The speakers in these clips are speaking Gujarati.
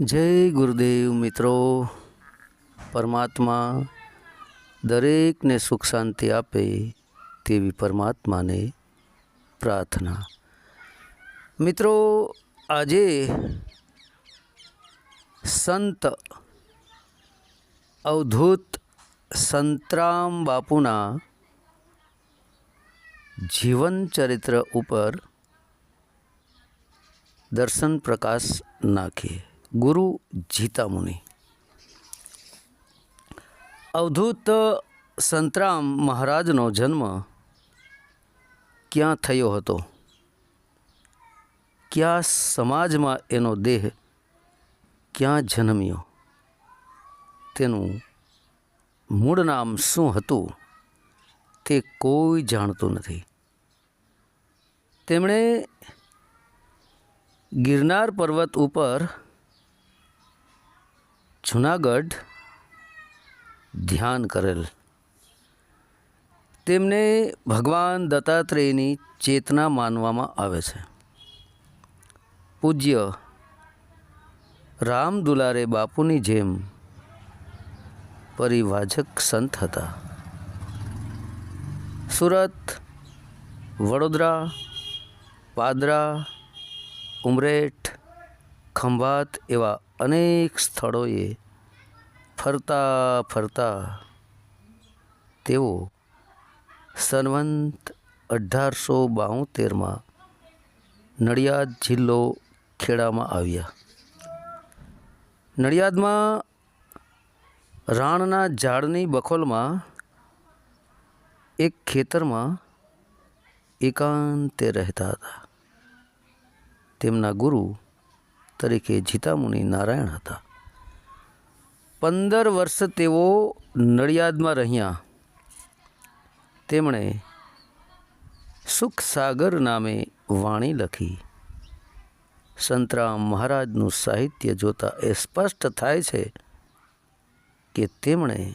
જય ગુરુદેવ મિત્રો. પરમાત્મા દરેકને સુખ શાંતિ આપે તેવી પરમાત્માને પ્રાર્થના. મિત્રો, આજે સંત અવધૂત સંતરામ બાપુના જીવન ચરિત્ર ઉપર દર્શન પ્રકાશ નાખીએ ગુરુ જીતામુનિ અવધૂત સંતરામ મહારાજનો જન્મ ક્યાં થયો હતો? કયા સમાજમાં એનો દેહ ક્યાં જન્મ્યો? તેનું મૂળ નામ શું હતું તે કોઈ જાણતું નથી. તેમણે ગિરનાર પર્વત ઉપર જુનાગઢ ધ્યાન કરેલ. તેમને ભગવાન દત્તાત્રેયની ચેતના માનવામાં આવે છે. પૂજ્ય રામ દુલારે બાપુની જેમ પરિવાજક સંત હતા. સુરત, વડોદરા, પાદરા, ઉમરેઠ, ખંભાત એવા અનેક સ્થળોએ ફરતા ફરતા તેઓ સનવંત અઢારસો બાઉતેરમાં નડિયાદ જિલ્લો ખેડામાં આવ્યા. નડિયાદમાં રાણના ઝાડની બખોલમાં એક ખેતરમાં એકાંતે રહેતા હતા. તેમના ગુરુ તરીકે જીતામુનિ નારાયણ હતા. પંદર વર્ષ તેઓ નડિયાદમાં રહ્યા. તેમણે સુખસાગર નામે વાણી લખી. સંતરામ મહારાજનું સાહિત્ય જોતા એ સ્પષ્ટ થાય છે કે તેમણે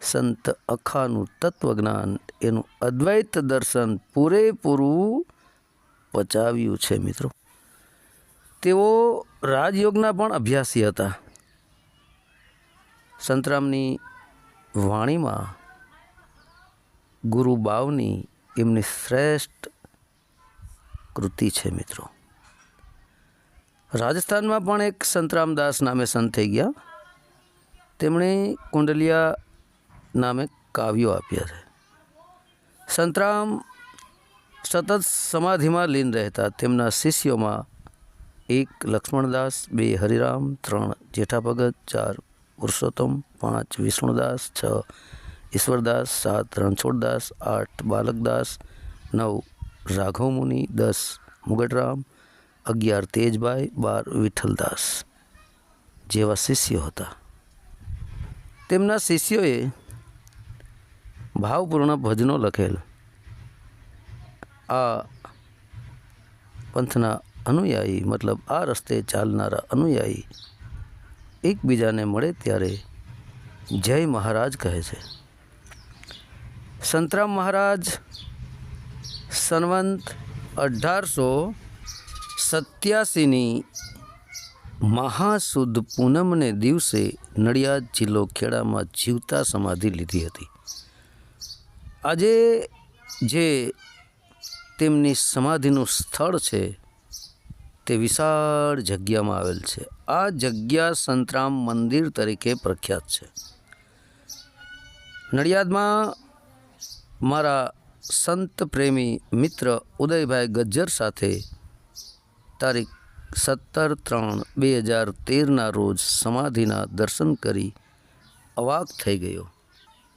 સંત અખાનું તત્વજ્ઞાન એનું અદ્વૈત દર્શન પૂરેપૂરું પચાવ્યું છે મિત્રો. તેઓ રાજયોગના પણ અભ્યાસી હતા. સંતરામની વાણીમાં ગુરુ બાવની એમની શ્રેષ્ઠ કૃતિ છે મિત્રો. રાજસ્થાનમાં પણ એક સંતરામદાસ નામે સંત થઈ ગયા. તેમણે કુંડલિયા નામે કાવ્યો આપ્યા છે. સંતરામ સતત સમાધિમાં લીન રહેતા તેમના શિષ્યોમાં એક લક્ષ્મણદાસ, બે હરિરામ, ત્રણ જેઠા ભગત ચાર પુરુષોત્તમ, પાંચ વિષ્ણુદાસ, છ ઈશ્વરદાસ, સાત રણછોડદાસ, આઠ બાલકદાસ, નવ રાઘવ મુનિ દસ મુગટરામ, અગિયાર તેજભાઈ બાર વિઠ્ઠલદાસ જેવા શિષ્યો હતા. તેમના શિષ્યોએ ભાવપૂર્ણ ભજનો લખેલ. આ પંથના અનુયાયી, મતલબ આ રસ્તે ચાલનારા અનુયાયી એકબીજાને મળે ત્યારે જય મહારાજ કહે છે. સંતરામ મહારાજ, સનવંત અઢારસો સત્યાસીની મહાસુદ પૂનમને દિવસે નડિયાદ જિલ્લો ખેડામાં જીવતા સમાધિ લીધી હતી. આજે જે તેમની સમાધિનું સ્થળ છે તે વિશાળ જગ્યામાં આવેલ છે. આ જગ્યા સંતરામ મંદિર તરીકે પ્રખ્યાત છે. નડિયાદમાં મારા સંત પ્રેમી મિત્ર ઉદયભાઈ ગજ્જર સાથે તારીખ સત્તર ત્રણ બે હજાર તેરના રોજ સમાધિના દર્શન કરી અવાક થઈ ગયો.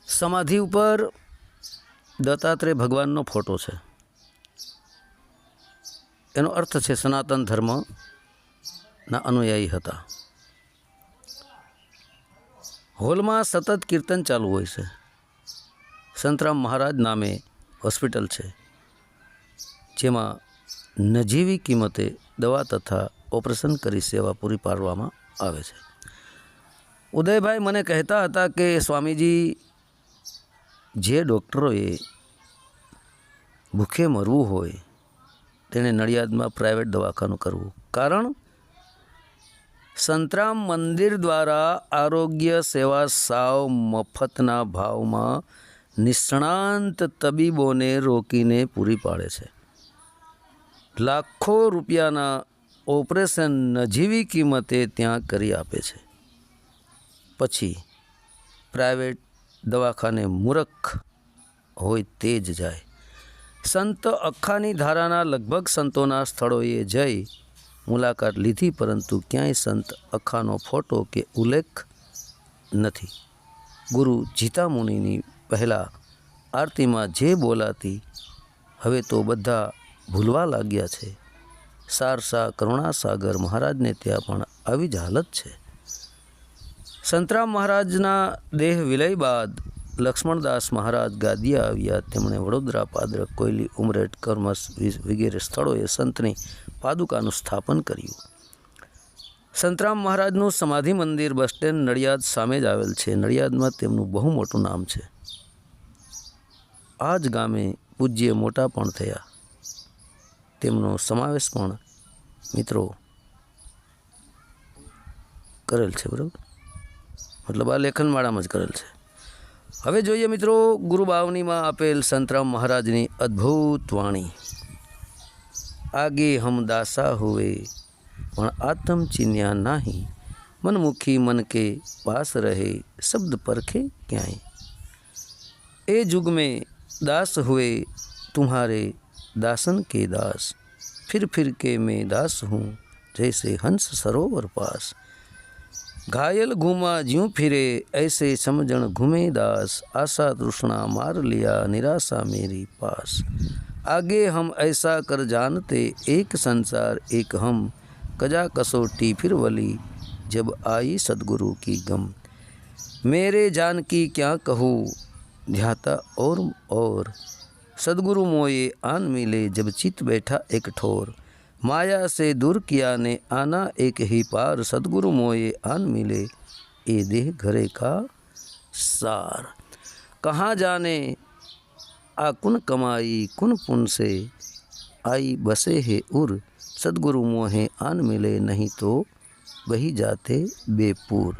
સમાધિ ઉપર દત્તાત્રેય ભગવાનનો ફોટો છે. એનો અર્થ છે સનાતન ધર્મના અનુયાયી હતા. હોલમાં સતત કીર્તન ચાલુ હોય છે. સંતરામ મહારાજ નામે હોસ્પિટલ છે. જેમાં નજીવી કિંમતે દવા તથા ઓપરેશન કરી સેવા પૂરી પાડવામાં આવે છે. ઉદયભાઈ મને કહેતા હતા કે સ્વામીજી, જે ડૉક્ટરોએ ભૂખે મરવું હોય તેણે નડિયાદમાં પ્રાઇવેટ દવાખાનું કરવું. કારણ? સંતરામ મંદિર દ્વારા આરોગ્ય સેવા સાવ મફતના ભાવમાં નિષ્ણાંત તબીબોને રોકીને પૂરી પાડે છે. લાખો રૂપિયાના ઓપરેશન નજીવી કિંમતે ત્યાં કરી આપે છે. પછી પ્રાઇવેટ દવાખાને મૂરખ હોય તે જ જાય. સંત અખાની ધારાના લગભગ સંતોના સ્થળોએ જઈ મુલાકાત લીધી, પરંતુ ક્યાંય સંત અખાનો ફોટો કે ઉલ્લેખ નથી. ગુરુ જીતામુનિની પહેલાં આરતીમાં જે બોલાતી, હવે તો બધા ભૂલવા લાગ્યા છે. સારસા કરુણાસાગર મહારાજને ત્યાં પણ આવી જ હાલત છે. સંતરામ મહારાજના દેહ વિલય બાદ લક્ષ્મણદાસ મહારાજ ગાદીએ આવ્યા. તેમણે વડોદરા પાદરક કોયલી ઉમરેટ કર્મસ વગેરે સ્થળોએ સંતની પાદુકાનું સ્થાપન કર્યું. સંતરામ મહારાજનું સમાધિ મંદિર બસ સ્ટેન્ડ નડિયાદ સામે જ આવેલ છે. નડિયાદમાં તેમનું બહુ મોટું નામ છે. આ જ ગામે પૂજ્ય મોટા પણ થયા. તેમનો સમાવેશ પણ મિત્રો કરેલ છે, બરાબર? મતલબ આ લેખનમાળામાં જ કરેલ છે. હવે જોઈએ મિત્રો ગુરુ બાવનીમાં આપેલ સંતરામ મહારાજની અદ્ભુત વાણી આગે હમ દાસા હુએ પણ આત્મ ચિન્યા નાહી મનમુખી મન કે પાસ રહે શબ્દ પરખે ક્યાંય ए युग में दास हुए तुम्हारे दासन के दास फिर फिर के मैं दास हूँ जैसे हंस सरोवर पास घायल घूमा ज्यों फिरे, ऐसे समझण घूमे दास। आशा तृष्णा मार लिया, निराशा मेरी पास। आगे हम ऐसा कर जानते, एक संसार, एक हम। कजा कसौटी फिर वली, जब आई सदगुरु की गम। मेरे जान की क्या कहूँ, ध्याता और और। सदगुरु मोये आन मिले, जब चित बैठा एक ठोर। माया से दूर किया ने आना एक ही पार, सदगुरु मोये आन मिले ये देह घरे का सार। कहाँ जाने, आ कुन कमाई, कुन पुन से आई बसे है उर। सदगुरु मोहे आन मिले, नहीं तो वही जाते बेपूर।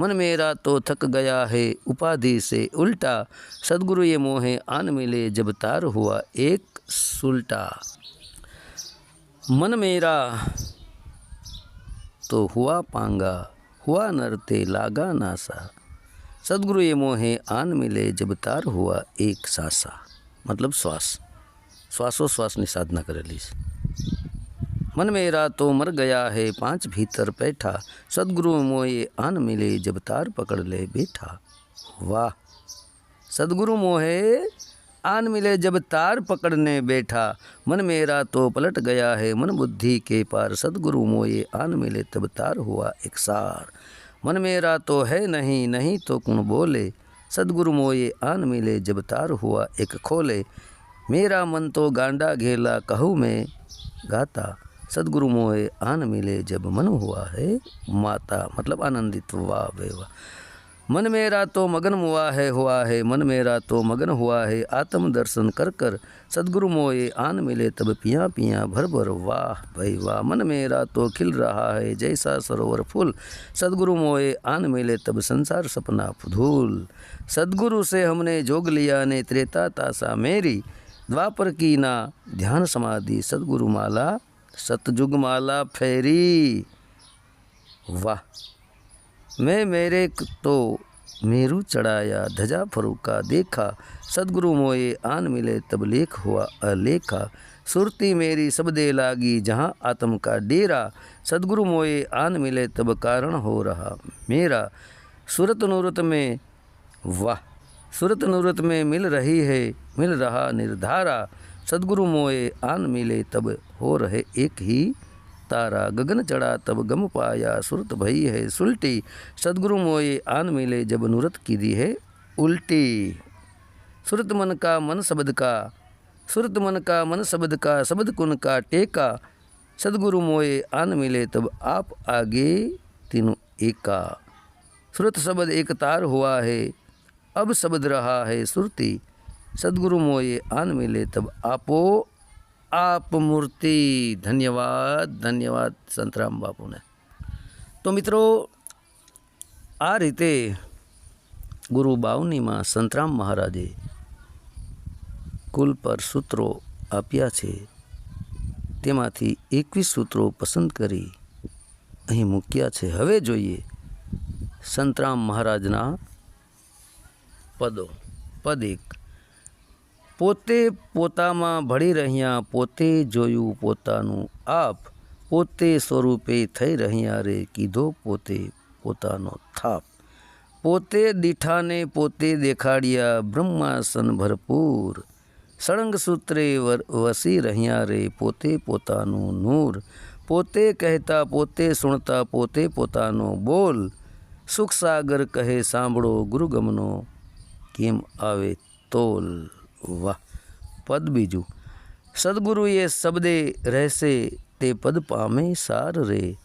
मन मेरा तो थक गया है, उपाधि से उल्टा। सदगुरु ये मोहे आन मिले, जब तार हुआ एक सुलटा। मन मेरा तो हुआ पांगा हुआ नरते लागा नासा सदगुरु ये मोहे आन मिले जब तार हुआ एक सासा મતલબ શ્વાસ શ્વાસોશ્વાસની સાધના કરેલી છે मन मेरा तो मर गया है पांच भीतर बैठा सदगुरु मोए आन मिले जब तार पकड़ ले बैठा वाह सदगुरु मोहे आन मिले जब तार पकड़ने बैठा। मन मेरा तो पलट गया है, मन बुद्धि के पार। सदगुरु मोये आन मिले तब तार हुआ एक सार। मन मेरा तो है नहीं नहीं तो कुण बोले? सदगुरु मोये आन मिले जब तार हुआ एक खोले। मेरा मन तो गांडा घेला, कहूँ मैं गाता। सदगुरु मोए आन मिले जब मन हुआ है माता। मतलब आनंदित वाह वे वाह। मन मेरा तो मगन हुआ है हुआ है। मन मेरा तो मगन हुआ है। आत्म दर्शन कर कर। सदगुरु मोए आन मिले तब पिया पिया भर भर। वाह भाई वाह, मन मेरा तो खिल रहा है। जैसा सरोवर फूल, सदगुरु मोए आन मिले तब संसार सपना धूल। सदगुरु से हमने जोग लिया ने त्रेता तासा मेरी। द्वापर की ना ध्यान समाधि सदगुरु माला सतयुग माला फेरी। वाह। मैं मेरे तो मेरू चढ़ाया, धजा फरूका देखा, सदगुरु मोए आन मिले, तब लेख हुआ अलेखा सुरती मेरी सब दे लागी, जहाँ आत्म का डेरा। सदगुरु मोए आन मिले, तब कारण हो रहा मेरा। सूरत नूरत में, वाह! सूरत नूरत में मिल रही है, मिल रहा निर्धारा। सदगुरु मोए आन मिले, तब हो रहे एक ही तारा गगन चढ़ा, तब गम पाया सुरत भई है सुलटी। सदगुरु मोए आन मिले, जब नूरत की दी है उल्टी। सुरत मन का मन शब्द का, सुरत मन का मन शब्द का शब्द कुन का टेका। सदगुरु मोए आन मिले, तब आप आगे तीनों एका। सुरत शब्द एक तार हुआ है, अब शब्द रहा है सुरती। सदगुरु मोए आन मिले, तब आपो આપ મૂર્તિ, ધન્યવાદ ધન્યવાદ સંતરામ બાપુને. તો મિત્રો, આ રીતે ગુરુ બાવનીમાં સંતરામ મહારાજે કુલ પર સૂત્રો આપ્યા છે. તેમાંથી એકવીસ સૂત્રો પસંદ કરી અહીં મૂક્યા છે. હવે જોઈએ સંતરામ મહારાજના પદો. પદ એક. પોતે પોતામાં ભળી રહ્યા, પોતે જોયું પોતાનું આપ, પોતે સ્વરૂપે થઈ રહ્યા રે, કીધો પોતે પોતાનો થાપ. પોતે દીઠાને પોતે દેખાડ્યા બ્રહ્માસન ભરપૂર. સળંગ સૂત્રે વર- વસી રહ્યા રે, પોતે પોતાનું નૂર. પોતે કહેતા, પોતે સુણતા, પોતે પોતાનો બોલ. સુખ સાગર કહે, સાંભળો ગુરુગમનો, કેમ આવે તોલ? વાહ, પદ બીજું. સદગુરુએ શબ્દે રહેશે તે પદ પામે સાર રે.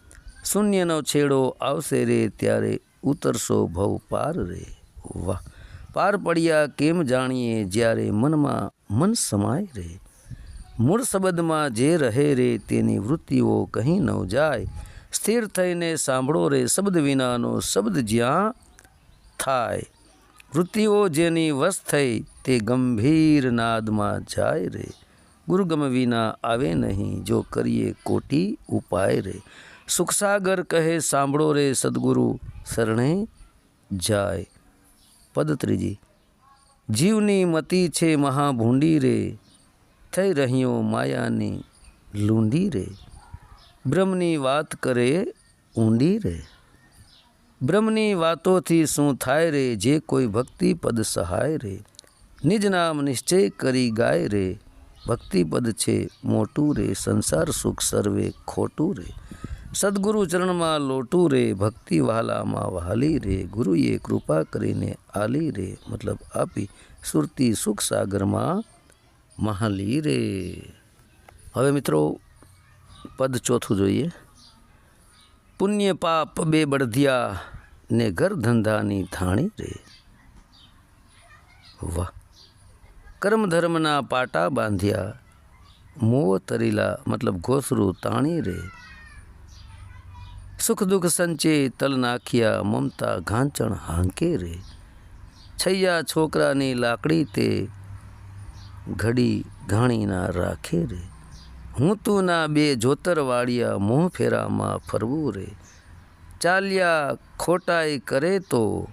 શૂન્યનો છેડો આવશે રે ત્યારે ઉતરશો ભવ પાર રે. વાહ, પાર પડ્યા કેમ જાણીએ જ્યારે મનમાં મન સમાય રે. મૂળ શબ્દમાં જે રહે રે તેની વૃત્તિઓ કહી ન જાય. સ્થિર થઈને સાંભળો રે શબ્દ વિનાનો શબ્દ જ્યાં થાય. વૃત્તિઓ જેની વશ થઈ તે ગંભીર નાદમાં જાય રે. ગુરુગમ વિના આવે નહીં, જો કરીએ કોટી ઉપાય રે. સુખસાગર કહે, સાંભળો રે સદગુરુ, શરણે જાય. પદ ત્રીજી જીવની મતી છે મહાભૂંડી રે. થઈ રહ્યો માયાની લૂંડી રે. બ્રહ્મની વાત કરે ઊંડી રે. બ્રહ્મની વાતોથી શું થાય રે? જે કોઈ ભક્તિ પદ સહાય રે. નિજ નામ નિશ્ચય કરી ગાય રે. ભક્તિપદ છે મોટું રે. સંસાર સુખ સર્વે ખોટું રે. સદગુરુ ચરણમાં લોટું રે. ભક્તિ વહાલામાં વહાલી રે. ગુરુએ કૃપા કરીને આલી રે. મતલબ આપી સુરતી સુખ સાગરમાં મહાલી રે. હવે મિત્રો, પદ ચોથું જોઈએ. પુણ્ય પાપ બે બળધિયા ને ઘર ધંધાની થાણી રે. વાહ. કર્મ ધર્મના પાટા બાંધ્યા, મોહ તરીલા, મતલબ ઘોસરું તાણી રે. સુખ દુઃખ સંચે તલ નાખ્યા, મમતા ઘાંચણ હાંકે રે. છૈયા છોકરાની લાકડી તે ઘડી ઘાણીના રાખે રે. હું તું ના બે જોતરવાળિયા મોહ ફેરામાં ફરવું રે. ચાલ્યા ખોટાઈ કરે તો,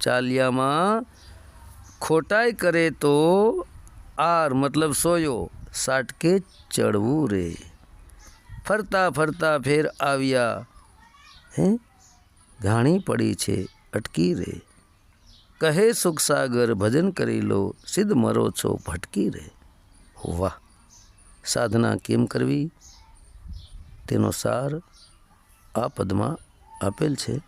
ચાલ્યામાં ખોટાઈ કરે તો આર મતલબ સોયો, સાટકે ચડવું રે. ફરતા ફરતા ફેર આવ્યા, હે? ઘાણી પડી છે અટકી રે. કહે સુખસાગર ભજન કરી લો, સિદ્ધ મરો છો ભટકી રે. વાહ! સાધના કેમ કરવી? તેનો સાર આ પદમાં આપેલ છે.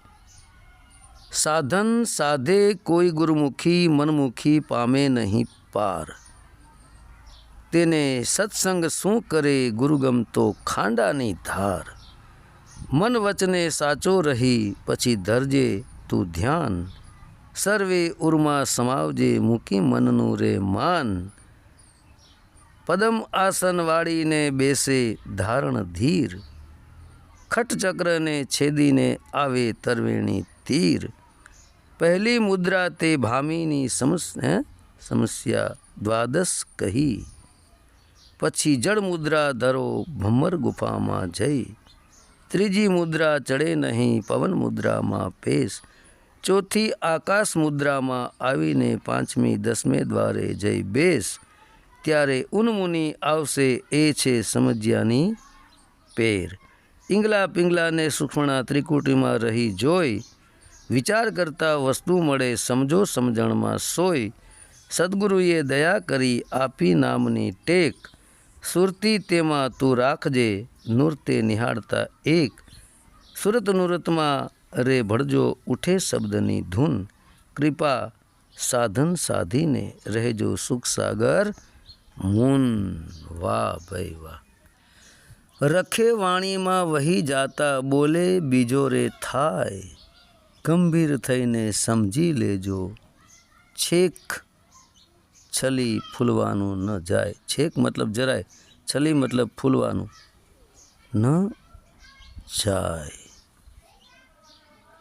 સાધન સાધે કોઈ ગુરુમુખી મનમુખી પામે નહીં પાર. તેને સત્સંગ શું કરે ગુરુગમ તો ખાંડાની ધાર. મન વચને સાચો રહી પછી ધરજે તું ધ્યાન. સર્વે ઉર્મા સમાવજે મૂકી મનનું રે માન. પદમ આસન વાળીને બેસે ધારણ ધીર. ખટચક્રને છેદીને આવે તરવેણી તીર. પહેલી મુદ્રા તે ભામીની સમસ, હે? સમસ્યા દ્વાદશ કહી. પછી જળ મુદ્રા ધરો ભમર ગુફામાં જઈ. ત્રીજી મુદ્રા ચડે નહીં પવન મુદ્રામાં પેશ. ચોથી આકાશ મુદ્રામાં આવીને પાંચમી દસમે દ્વારે જઈ બેસ ત્યારે ઉન્મુનિ આવશે એ છે સમજ્યાની પેર. ઈંગલા પિંગલાને સૂક્ષ્મણા ત્રિકુટીમાં રહી જોઈ વિચાર કરતા વસ્તુ મળે સમજો સમજણમાં સોય. સદગુરુએ દયા કરી આપી નામની ટેક. સુરતી તેમાં તું રાખજે, નૂરતે નિહાળતા એક. સુરત નુરતમાં રે ભળજો, ઉઠે શબ્દની ધૂન. કૃપા સાધન સાધીને રહેજો સુખ મૂન વાહ ભાઈ વાહ. રખે વાણીમાં વહી જાતા બોલે બીજો રે થાય. ગંભીર થઈને સમજી લેજો, છેક છલી ફૂલવાનું ન જાય. છેક મતલબ જરાય, છલી મતલબ ફૂલવાનું ન જાય.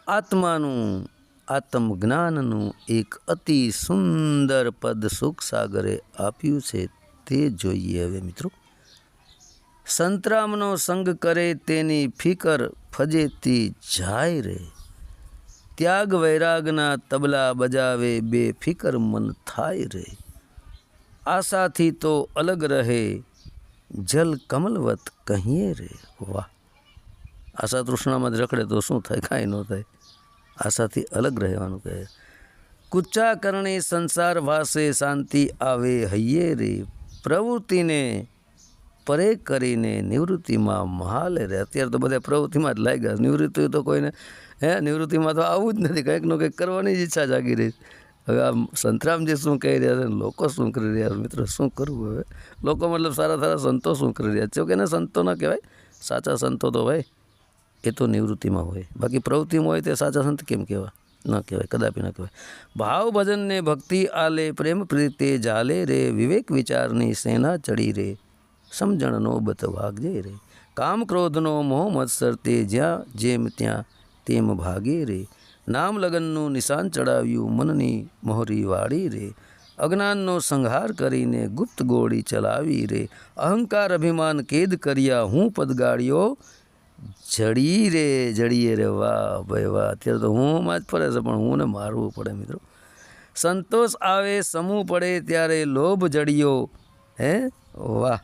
આત્માનું આત્મજ્ઞાનનું એક અતિ સુંદર પદ સુખ સાગરે આપ્યું છે તે જોઈએ હવે મિત્રો. સંતરામનો સંગ કરે તેની ફિકર ફજેતી જાય રે. ત્યાગ વૈરાગના તબલા બજાવે બે ફિકર મન થાય રે. આશાથી તો અલગ રહે, જલ કમલવત કહીએ રે. વાહ! આશા તૃષ્ણામાં જ રખડે તો શું થાય, કાંઈ ન થાય. આશાથી અલગ રહેવાનું કહે. કુચ્ચા કરણી સંસાર વાસે, શાંતિ આવે હૈયે રે. પ્રવૃત્તિને પરે કરીને નિવૃત્તિમાં મહાલે રહે. અત્યારે તો બધા પ્રવૃત્તિમાં જ લાગ્યા. નિવૃત્તિ તો કોઈને, હે, નિવૃત્તિમાં તો આવું જ નથી. કંઈકનું કંઈક કરવાની જ ઈચ્છા જાગી રહી. હવે આ સંતરામજી શું કહી રહ્યા છે લોકો શું કરી રહ્યા છે? મિત્રો, શું કરવું હવે? લોકો મતલબ સારા સારા સંતો શું કરી રહ્યા છે? કે એને સંતો ના કહેવાય. સાચા સંતો તો ભાઈ એ તો નિવૃત્તિમાં હોય. બાકી પ્રવૃત્તિમાં હોય તે સાચા સંત કેમ કહેવા ન કહેવાય, કદાપી ન કહેવાય. ભાવ ભજનને ભક્તિ આલે, પ્રેમ પ્રીતે જાલે રે, વિવેક વિચારની સેના ચડી રે, સમજણનો બત વાગજે રે. કામ ક્રોધનો મોહ મત્સર તે જ્યાં જેમ ત્યાં તેમ ભાગે રે. નામ લગનનું નિશાન ચડાવ્યું મનની મોહરી વાળી રે. અજ્ઞાનનો સંહાર કરીને ગુપ્ત ગોળી ચલાવી રે. અહંકાર અભિમાન કેદ કર્યા હું પદગાળ્યો જડી રે, જડીએ રે, વાહ ભાઈ વાહ. અત્યારે તો હું માં જ ફરે છે, પણ હું ને મારવું પડે મિત્રો. સંતોષ આવે, સમૂહ પડે ત્યારે લોભ જડિયો. હે? વાહ.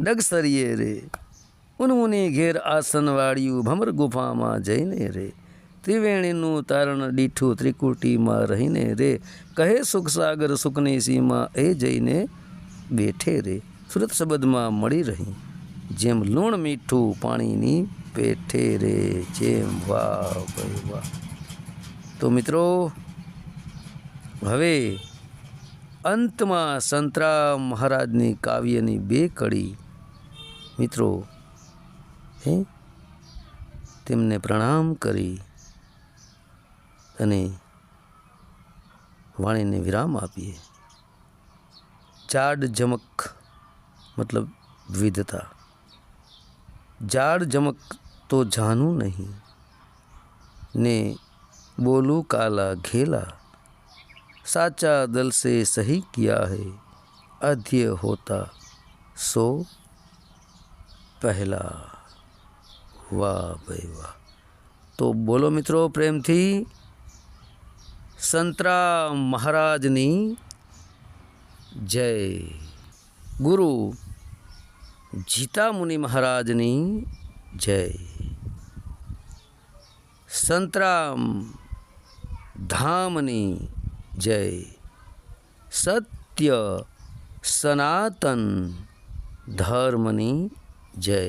ડગસરીએ રે. ઉનમુની ઘેર આસન વાળ્યું ભમર ગુફામાં જઈને રે. ત્રિવેણીનું તારણ દીઠું ત્રિકુટીમાં રહીને રે. કહે સુખ સાગર સુખની સીમા એ જઈને બેઠે રે. સુરત શબ્દમાં મળી રહી. જેમ લૂણ મીઠું પાણીની પેઠે રે, જેમ વાહ ભાઈ વાહ. તો મિત્રો, હવે અંતમાં સંતરામ મહારાજની કાવ્યની બે કડી. મિત્રો, હે? તેમને પ્રણામ કરી અને વાણીને વિરામ આપીએ. ચાડ જમક, મતલબ વિધતા જાડ જમક તો જાનું નહીં ને બોલું કાલા ઘેલા साचा दल से सही किया है अध्य होता सो પહેલા વાહ ભાઈ વાહ તો બોલો મિત્રો પ્રેમથી સંતરા મહારાજની જય ગુરુ જીતા મુનિ મહારાજની જય સંતરામ ધામની જય સત્ય સનાતન ધર્મની જય